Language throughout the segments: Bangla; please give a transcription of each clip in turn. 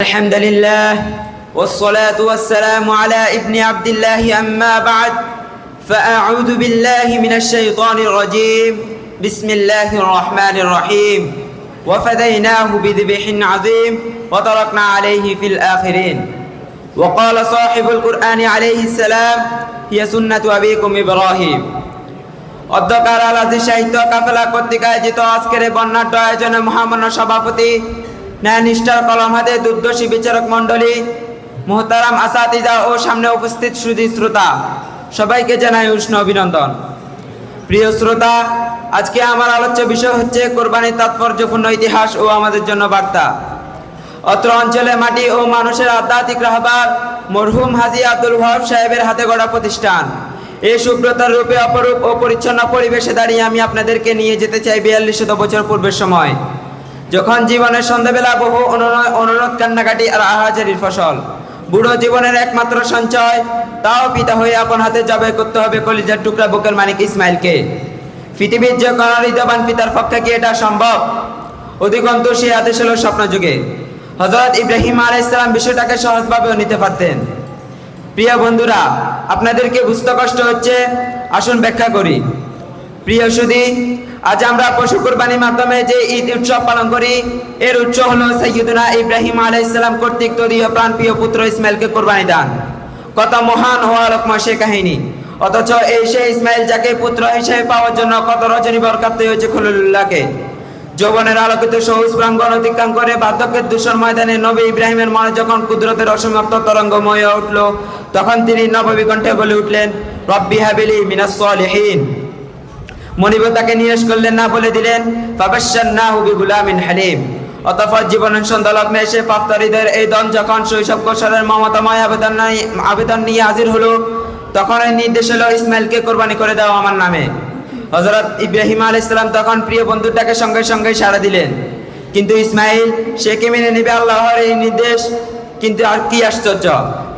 الحمد لله والصلاة والسلام على ابن عبد الله أما بعد فأعوذ بالله من الشيطان الرجيم بسم الله الرحمن الرحيم وفديناه بذبح عظيم وتركنا عليه في الآخرين وقال صاحب القرآن عليه السلام هي سنة أبيكم إبراهيم অধ্যকার আলাদি সাহিত্য কাফেলা কর্তৃক আয়োজিত আজকের এই বর্ণাঢ্য আয়োজনে মহামান্য সভাপতি ন্যায় নিষ্ঠার কলম হাতে দুর্দশী বিচারক মণ্ডলী মোহতারাম আসাতিজা ও সামনে উপস্থিত সুদী শ্রোতা, সবাইকে জানাই উষ্ণ অভিনন্দন। প্রিয় শ্রোতা, আজকে আমার আলোচ্য বিষয় হচ্ছে কোরবানির তাৎপর্যপূর্ণ ইতিহাস ও আমাদের জন্য বার্তা। অত্র অঞ্চলে মাটি ও মানুষের আধ্যাত্মিক রাহবার মরহুম হাজি আব্দুল ওয়াহাব সাহেবের হাতে গড়া প্রতিষ্ঠান। এই সুব্রতার রূপে অপরূপ ও পরিচ্ছন্ন পরিবেশে দাঁড়িয়ে আমি আপনাদেরকে নিয়ে যেতে চাই বিয়াল্লিশ শত বছর পূর্বের সময়। যখন জীবনের সন্ধ্যাবেলা বহু অনুরোধ কান্নাকাটি আর আহাজারির ফসল, বুড়ো জীবনের একমাত্র সঞ্চয়, তাও পিতা হয়ে আপন হাতে জবাই করতে হবে কলিজার টুকরা বুকের মানিক ইসমাইলকে। পৃথিবীর যে কোনো পিতার পক্ষে কি এটা সম্ভব? অধিকন্ত সে আদেশ হলো স্বপ্নযুগে। হজরত ইব্রাহিম আল ইসলাম বিষয়টাকে সহজভাবেও নিতে পারতেন। প্রিয় বন্ধুরা, আপনাদেরকে বুঝতে কষ্ট হচ্ছে, আসুন ব্যাখ্যা করি। প্রিয় সুদী আজ আমরা পশু কোরবানির মাধ্যমে যে ঈদ উৎসব পালন করি, এর উৎস হলো সৈয়দুনা ইব্রাহিম আলাইসালাম কর্তৃক তদীয় প্রাণপ্রিয় পুত্র ইসমাইলকে কোরবানি দান। কত মহান আলোকময় সে কাহিনী। অথচ এই সে ইসমাইল যাকে পুত্র হিসেবে পাওয়ার জন্য কত রজনী বরকাপ্ত হয়েছে খলিলুল্লাহকে। যৌবনের আলোকিত সবুজ প্রাঙ্গণ অতিক্রম করে বার্ধক্যের দূষণ ময়দানে নবী ইব্রাহিমের মনে যখন কুদরতের অসমাপ্ত তরঙ্গময় উঠল, তখন তিনি নববী কণ্ঠে বলে উঠলেন, রব্বি হাবিলি মিনাস মনিব তাকে নিরাশ করলেন, না বলে দিলেন বিগুলামিন হালিম। অতঃপর জীবনের সন্ধ্যালগ্নে এসে প্রাপ্তারীদের এই দল যখন শৈশব কৈশোরের মমতাময় আবেদন আবেদন নিয়ে হাজির হলো, তখন এই নির্দেশ হলো, ইসমাইলকে কোরবানি করে দাও আমার নামে। হজরত ইব্রাহিম আল ইসলাম তখন প্রিয় বন্ধুটাকে সঙ্গে সঙ্গে সাড়া দিলেন। কিন্তু ইসমাইল, সে কে মেনে নেবে আল্লাহর এই নির্দেশ? কিন্তু আর কি আশ্চর্য,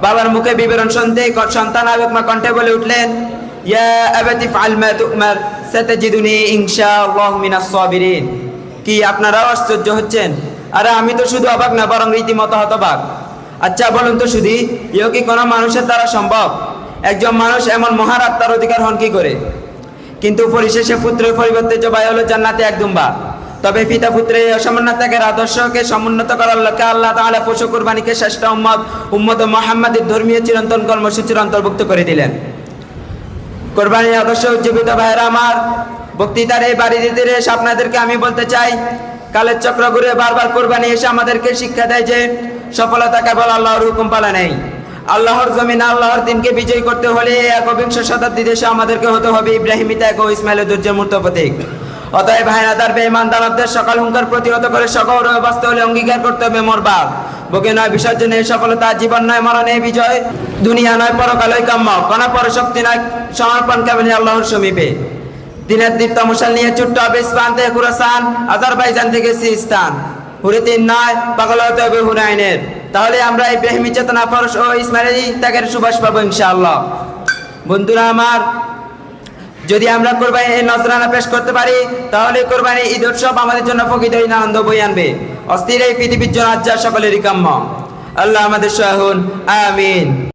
বাবার মুখে বিবরণ শুনতে সন্তান আবেগমা কণ্ঠে বলে উঠলেন ইয়া আবাতি ফাল মা তুমার সাতাজিদুনি ইনশাআল্লাহ মিনাস সাবিরিন কি আপনারাও আশ্চর্য হচ্ছেন? আরে আমি তো শুধু অবাক না, বরং রীতিমতো হতবাক। আচ্ছা বলুন তো শুধু ইও কি কোনো মানুষের দ্বারা সম্ভব? একজন মানুষ এমন মহান আত্মার অধিকার হন কি করে? কিন্তু পরিশেষে পুত্রের পরিবর্তে জবাই হলো জান্নাতে এক দুম্বা। তবে পিতা অসামান্য ত্যাগের আদর্শকে সমুন্নত করার লক্ষ্যে আল্লাহ তাআলা পশু কুরবানিকে শ্রেষ্ঠ উম্মত উম্মত মোহাম্মদের ধর্মীয় চিরন্তন কর্মসূচির অন্তর্ভুক্ত করে দিলেন। কোরবানির আদর্শ উজ্জীবিত ভাইয়েরা আমার বক্তৃতার এই বাড়ি দিতে এসে আপনাদেরকে আমি বলতে চাই, কালের চক্র ঘুরে বারবার কোরবানি এসে আমাদেরকে শিক্ষা দেয় যে সফলতা কেবল আল্লাহর হুকুম পালা নেই। আল্লাহর জমিন, আল্লাহর দিনকে বিজয়ী করতে হলে একবিংশ শতাব্দী দেশে আমাদেরকে হতে হবে ইব্রাহিমী ত্যাগ ও ইসমাইলের দুর্যের মূর্ত প্রতীক। অতএব ভাইনাদার বেঈমান দানবদের সকল হুঙ্কার প্রতিহত করে সকল বাস্তব হলে অঙ্গীকার করতে হবে মরবার বুকে নয় বিসর্জনে এই সফলতা জীবন নয় মরণে বিজয়। দুনিয়া নয় পরকালই কাম্য। কণা পরশক্তি নয় সমর্পণ কেমনি আল্লাহর সমীপে। দিনের দীপ্ত মশাল নিয়ে ছোট্ট আবেশ প্রান্তে কুরাসান আজারবাইজান থেকে সিস্তান হুরিতিন নয়, পাগল হতে হবে হুনাইনের। তাহলে আমরা ইব্রাহিমী চেতনা পরশ ও ইসমাইলি ত্যাগের সুবাস পাবো ইনশাআল্লাহ। বন্ধুরা আমার, যদি আমরা কোরবানি নজরানা পেশ করতে পারি, তাহলে কোরবানি ঈদ উৎসব আমাদের জন্য প্রকৃত আনন্দ বই আনবে। অস্থির এই পৃথিবীর জন্য আজ্জা সকলেরই কাম্য। আল্লাহ আমাদের সহায়ন আমিন।